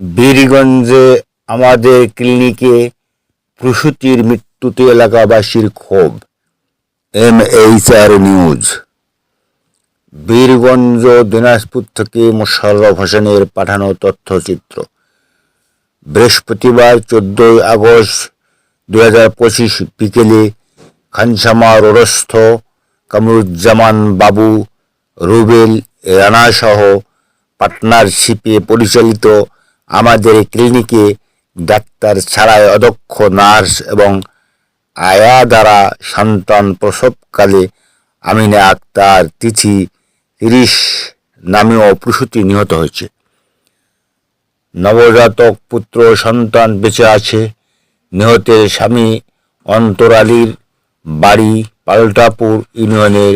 বীরগঞ্জে আমাদের ক্লিনিকে প্রসূতির মৃত্যুতে এলাকাবাসীর ক্ষোভ। M H R news. Birganj Dinajpur থেকে মোশাররফ হোসেনের পাঠানো তথ্যচিত্র। বৃহস্পতিবার চোদ্দই আগস্ট দু হাজার পঁচিশ বিকেলে খানসামা রোডস্থ কামরুজ্জামান বাবু, রুবেল রানাসহ পার্টনারশিপে পরিচালিত আমাদের ক্লিনিকে ডাক্তার ছাড়াই অদক্ষ নার্স এবং আয়া দ্বারা সন্তান প্রসবকালে আমিনা আক্তার তিথি তিরিশ নামেও প্রসূতি নিহত হয়েছে। নবজাতক পুত্র সন্তান বেঁচে আছে। নিহতের স্বামী অন্তর আলীর বাড়ি পাল্টাপুর ইউনিয়নের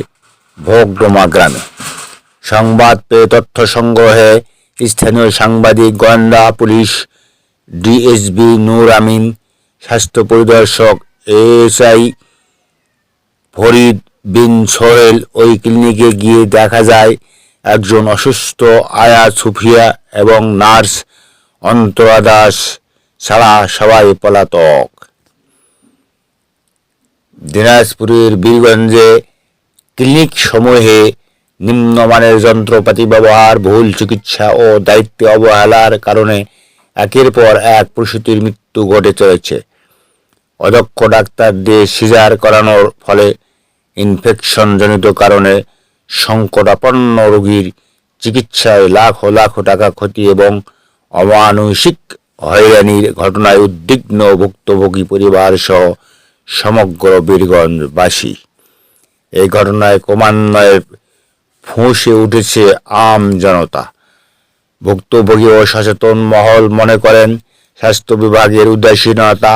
ভোগডোমা গ্রামে। সংবাদ পেয়ে তথ্য সংগ্রহে স্থানীয় সাংবাদিক, গোয়েন্দা, পুলিশ, ডিএসবি, নূর আমিন, স্বাস্থ্য পরিদর্শক, এএসআই, ফরিদ বিন সোহেল ওই ক্লিনিকে গিয়ে দেখা যায়, একজন অসুস্থ আয়া সুফিয়া এবং নার্স অন্তরা দাস ছাড়া সবাই পলাতক। দিনাজপুরের বীরগঞ্জে ক্লিনিক সমূহে নিম্নমানের যন্ত্রপাতি ব্যবহার, ভুল চিকিৎসা ও দায়িত্বে অবহেলার কারণে একের পর এক প্রসূতির মৃত্যু ঘটে চলেছে। অদক্ষ ডাক্তারদের সিজার করানোর ফলে ইনফেকশনজনিত কারণে সংকটাপন্ন রোগীর চিকিৎসায় লাখ লাখ টাকা ক্ষতি এবং অমানসিক হয়রানির ঘটনায় উদ্বিগ্ন ভুক্তভোগী পরিবার সহ সমগ্র বীরগঞ্জবাসী। এই ঘটনায় ক্রমান্বয়ে ফুঁসে উঠেছে আম জনতা। ভুক্তভোগী ও সচেতন মহল মনে করেন, স্বাস্থ্য বিভাগের উদাসীনতা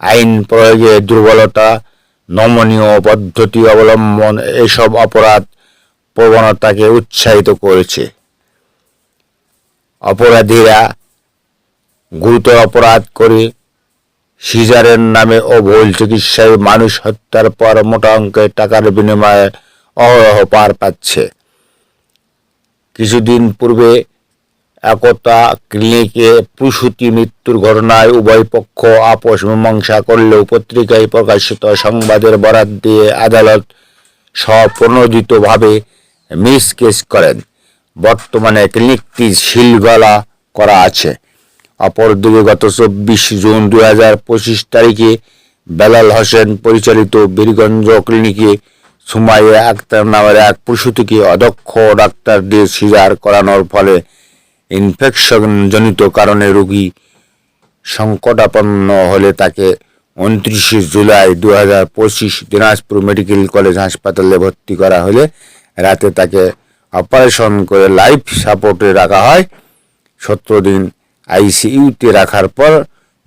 আইন প্রয়োগে দুর্বলতা, নমনীয় পদ্ধতি অবলম্বন এসব অপরাধ প্রবণতাকে উৎসাহিত করেছে। অপরাধীরা গুরুতর অপরাধ করে সিজারের নামে ও ভুল চিকিৎসায় মানুষ হত্যার পর মোটা অঙ্কের টাকার বিনিময়ে অহরহ পার পাচ্ছে। কিছুদিন পূর্বে একতা ক্লিনিকে প্রসূতি মৃত্যুর ঘটনায় উভয় পক্ষ আপোষ মীমাংসা করলেও পত্রিকায় প্রকাশিত সংবাদের বরাত দিয়ে আদালত স্বপ্রণোদিতভাবে মিস কেস করেন। বর্তমানে ক্লিনিকটি শিলগলা করা আছে। অপরদিকে গত চব্বিশ জুন দু হাজার পঁচিশ তারিখে বেলাল হোসেন পরিচালিত বীরগঞ্জ ক্লিনিকে সুমাইয়া আক্তার নামের এক প্রসূতিকে অদক্ষ ডাক্তার দিয়ে সিজার করানোর ফলে ইনফেকশনজনিত কারণে রোগী সংকটাপন্ন হলে তাকে উনত্রিশে জুলাই দু হাজার পঁচিশ দিনাজপুর মেডিকেল কলেজ হাসপাতালে ভর্তি করা হলে রাতে তাকে অপারেশন করে লাইফ সাপোর্টে রাখা হয়। সতেরো দিন আইসিইউতে রাখার পর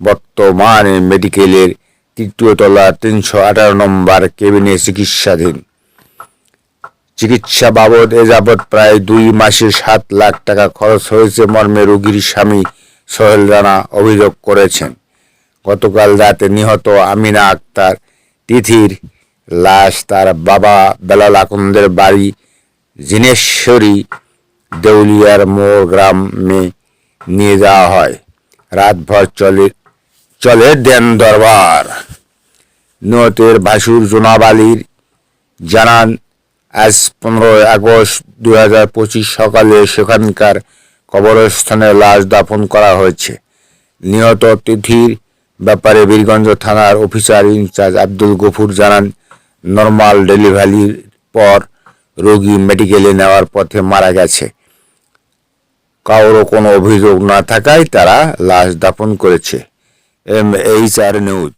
বর্তমানে মেডিকেলের তৃতীয় তলা তিনশো আঠারো নম্বর কেবিনে চিকিৎসাধীন। চিকিৎসা বাবদ এ যাবৎ প্রায় দুই মাসে সাত লাখ টাকা খরচ হয়েছে মর্মে রোগীর স্বামী সোহেল রানা অভিযোগ করেছেন। গতকাল রাতে নিহত আমিনা আক্তার তিথির লাশ তার বাবা বেলাল আকন্দের বাড়ি জিনেশ্বরী দেউলিয়ার মোড় গ্রামে নিয়ে যাওয়া হয়। রাতভর চলে চলে দেন দরবার। নিহতের ভাসুর জোনাব আলীর জানান আজ পনেরোই আগস্ট দু হাজার পঁচিশ সকালে সেখানকার কবরস্থানে লাশ দাফন করা হয়েছে। নিহত তিথির ব্যাপারে বীরগঞ্জ থানার অফিসার ইনচার্জ আব্দুল গফুর জানান, নর্মাল ডেলিভারির পর রোগী মেডিকেলে নেওয়ার পথে মারা গেছে। কারও কোনো অভিযোগ না থাকায় তারা লাশ দাফন করেছে। M H R news.